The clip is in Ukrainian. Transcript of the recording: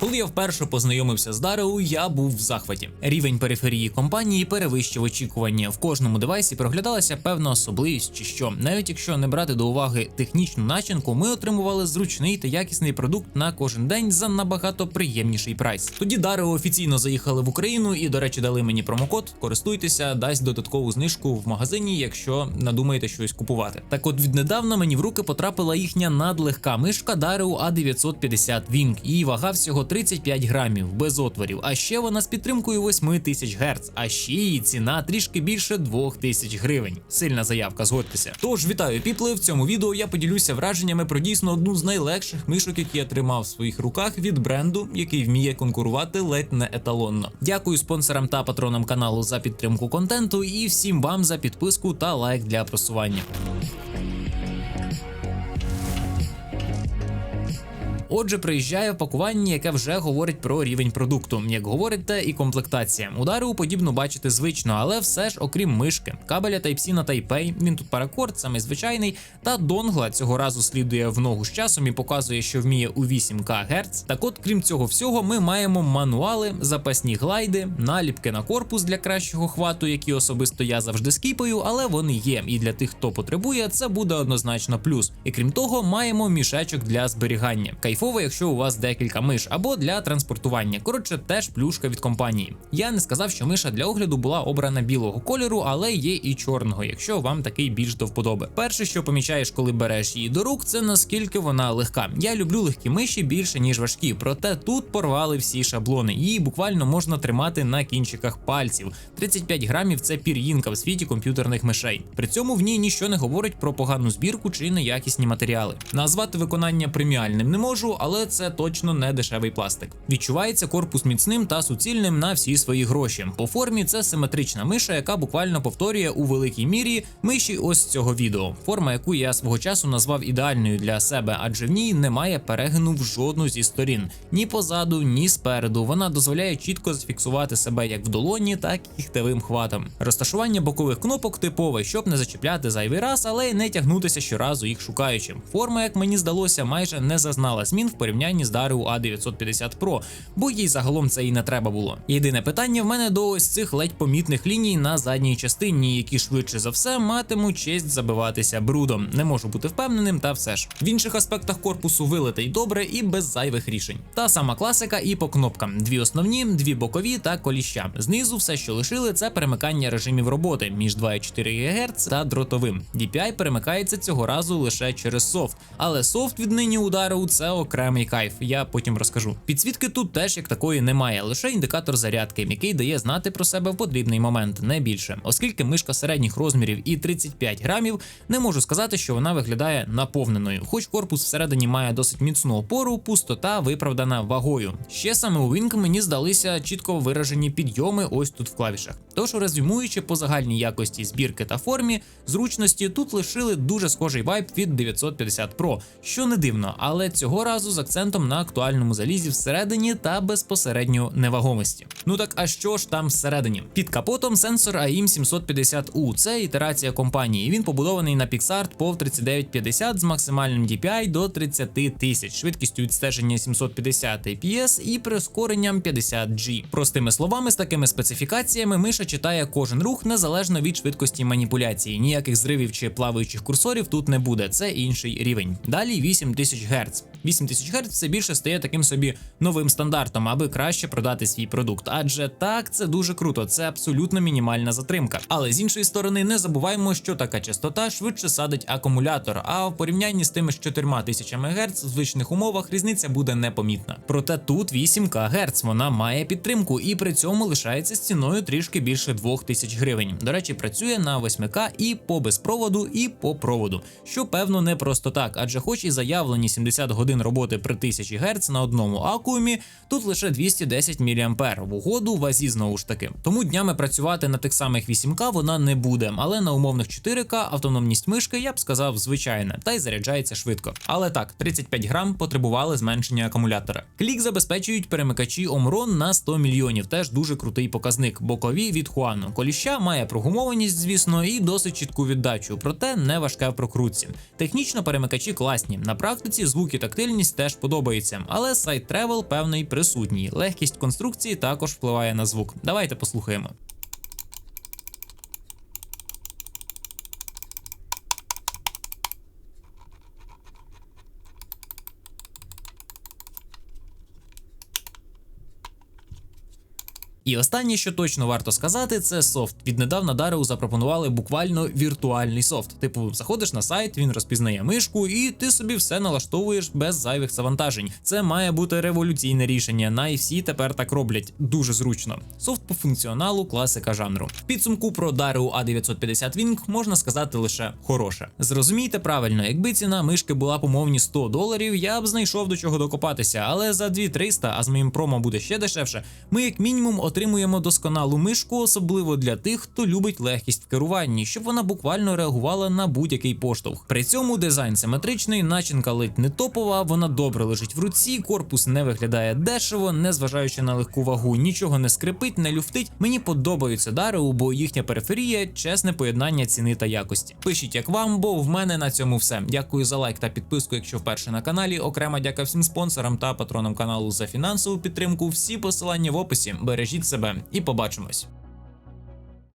Коли я вперше познайомився з Дареу, я був в захваті. Рівень периферії компанії перевищив очікування. В кожному девайсі проглядалася певна особливість чи що. Навіть якщо не брати до уваги технічну начинку, ми отримували зручний та якісний продукт на кожен день за набагато приємніший прайс. Тоді Дарео офіційно заїхали в Україну і, до речі, дали мені промокод. Користуйтеся, дасть додаткову знижку в магазині, якщо надумаєте щось купувати. Так от віднедавна мені в руки потрапила їхня надлегка мишка Dario A950 Wing. Її вага 35 грамів без отворів. А ще вона з підтримкою 8000 Гц. А ще її ціна трішки більше 2000 гривень. Сильна заявка, згодьтеся. Тож вітаю піпли. В цьому відео я поділюся враженнями про дійсно одну з найлегших мишок, які я тримав в своїх руках від бренду, який вміє конкурувати ледь не еталонно. Дякую спонсорам та патронам каналу за підтримку контенту і всім вам за підписку та лайк для просування. Отже, приїжджає в пакуванні, яке вже говорить про рівень продукту. Як говорить те і комплектація. Удари у подібну бачити звично, але все ж, окрім мишки, кабеля Type-C на Type-A, він тут паракорд, самий звичайний, та донгла цього разу слідує в ногу з часом і показує, що вміє у 8К Гц. Так от, крім цього всього, ми маємо мануали, запасні глайди, наліпки на корпус для кращого хвату, які особисто я завжди скіпаю, але вони є. І для тих, хто потребує, це буде однозначно плюс. І крім того, маємо мішечок для зберігання. Кайфово, якщо у вас декілька миш, або для транспортування. Коротше, теж плюшка від компанії. Я не сказав, що миша для огляду була обрана білого кольору, але є і чорного, якщо вам такий більш до вподоби. Перше, що помічаєш, коли береш її до рук, це наскільки вона легка. Я люблю легкі миші більше ніж важкі, проте тут порвали всі шаблони. Її буквально можна тримати на кінчиках пальців. 35 грамів це пір'їнка в світі комп'ютерних мишей. При цьому в ній нічого не говорить про погану збірку чи неякісні матеріали. Назвати виконання преміальним не можу, але це точно не дешевий пластик. Відчувається корпус міцним та суцільним на всі свої гроші. По формі це симетрична миша, яка буквально повторює у великій мірі миші ось цього відео. Форма, яку я свого часу назвав ідеальною для себе, адже в ній немає перегину в жодну зі сторін ні позаду, ні спереду. Вона дозволяє чітко зафіксувати себе як в долоні, так і хтевим хватом. Розташування бокових кнопок типове, щоб не зачіпляти зайвий раз, але й не тягнутися щоразу їх шукаючи. Форма, як мені здалося, майже не зазнала змін в порівнянні з Dario A950 Pro, бо їй загалом це і не треба було. Єдине питання в мене до ось цих ледь помітних ліній на задній частині, які швидше за все матимуть честь забиватися брудом. Не можу бути впевненим, та все ж. В інших аспектах корпусу вилитий добре і без зайвих рішень. Та сама класика і по кнопкам: дві основні, дві бокові та коліща. Знизу все, що лишили, це перемикання режимів роботи між 2,4 ГГц та дротовим. DPI перемикається цього разу лише через софт, але софт віднині удару це окремий кайф. Я потім розкажу. Підсвітки тут теж як такої немає, лише індикатор зарядки, який дає знати про себе в потрібний момент, не більше. Оскільки мишка середніх розмірів і 35 грамів, не можу сказати, що вона виглядає наповненою. Хоч корпус всередині має досить міцну опору, пустота виправдана вагою. Ще саме у Wing мені здалися чітко виражені підйоми ось тут в клавішах. Тож, резюмуючи по загальній якості збірки та формі, зручності тут лишили дуже схожий вайб від 950 Pro, що не дивно, але цього разу з акцентом на актуальному залізі всередині та безпосередньо невагомості. Ну так а що ж там всередині? Під капотом сенсор AIM 750U. Це ітерація компанії. Він побудований на PixArt POV 3950 з максимальним DPI до 30 тисяч, швидкістю відстеження 750 IPS і прискоренням 50G. Простими словами, з такими специфікаціями миша читає кожен рух незалежно від швидкості маніпуляції. Ніяких зривів чи плаваючих курсорів тут не буде. Це інший рівень. Далі 8000 Гц. 8000 Гц все більше стає таким собі новим стандартом, аби краще продати свій продукт. Адже так, це дуже круто, це абсолютно мінімальна затримка. Але з іншої сторони, не забуваємо, що така частота швидше садить акумулятор. А в порівнянні з тими ж 4000 Гц в звичних умовах різниця буде непомітна. Проте тут 8К Гц, вона має підтримку і при цьому лишається з ціною трішки більше 2000 гривень. До речі, працює на 8К і по безпроводу, і по проводу, що певно не просто так, адже хоч і заявлені 70 годин роботи при 1000 Гц на одному акуумі, тут лише 210 мА в угоду вазі знову ж таки. Тому днями працювати на тих самих 8К вона не буде, але на умовних 4К автономність мишки я б сказав звичайна, та й заряджається швидко. Але так, 35 грам потребували зменшення акумулятора. Клік забезпечують перемикачі Omron на 100 мільйонів, теж дуже крутий показник. Бокові від Хуану. Коліща має прогумованість, звісно, і досить чітку віддачу, проте не важке в прокрутці. Технічно перемикачі класні. На практиці звук і Автономність теж подобається, але сайт тревел певний присутній. Легкість конструкції також впливає на звук. Давайте послухаємо. І останнє, що точно варто сказати, це софт. Віднедавна Дареу запропонували буквально віртуальний софт. Типу, заходиш на сайт, він розпізнає мишку, і ти собі все налаштовуєш без зайвих завантажень. Це має бути революційне рішення. Най всі тепер так роблять дуже зручно. Софт по функціоналу, класика жанру. Підсумку про Дареу A950 Wing можна сказати лише хороше. Зрозумійте правильно, якби ціна мишки була по мовні 100 доларів, я б знайшов до чого докопатися, але за 2300, а з моїм промо буде ще дешевше. Ми як мінімум отримуємо досконалу мишку, особливо для тих, хто любить легкість в керуванні, щоб вона буквально реагувала на будь-який поштовх. При цьому дизайн симетричний, начинка ледь не топова, вона добре лежить в руці, корпус не виглядає дешево, незважаючи на легку вагу, нічого не скрипить, не люфтить. Мені подобаються Дареу, бо їхня периферія чесне поєднання ціни та якості. Пишіть як вам, бо в мене на цьому все. Дякую за лайк та підписку, якщо вперше на каналі. Окрема дяка всім спонсорам та патронам каналу за фінансову підтримку. Всі посилання в описі. Бережіть себе і побачимось.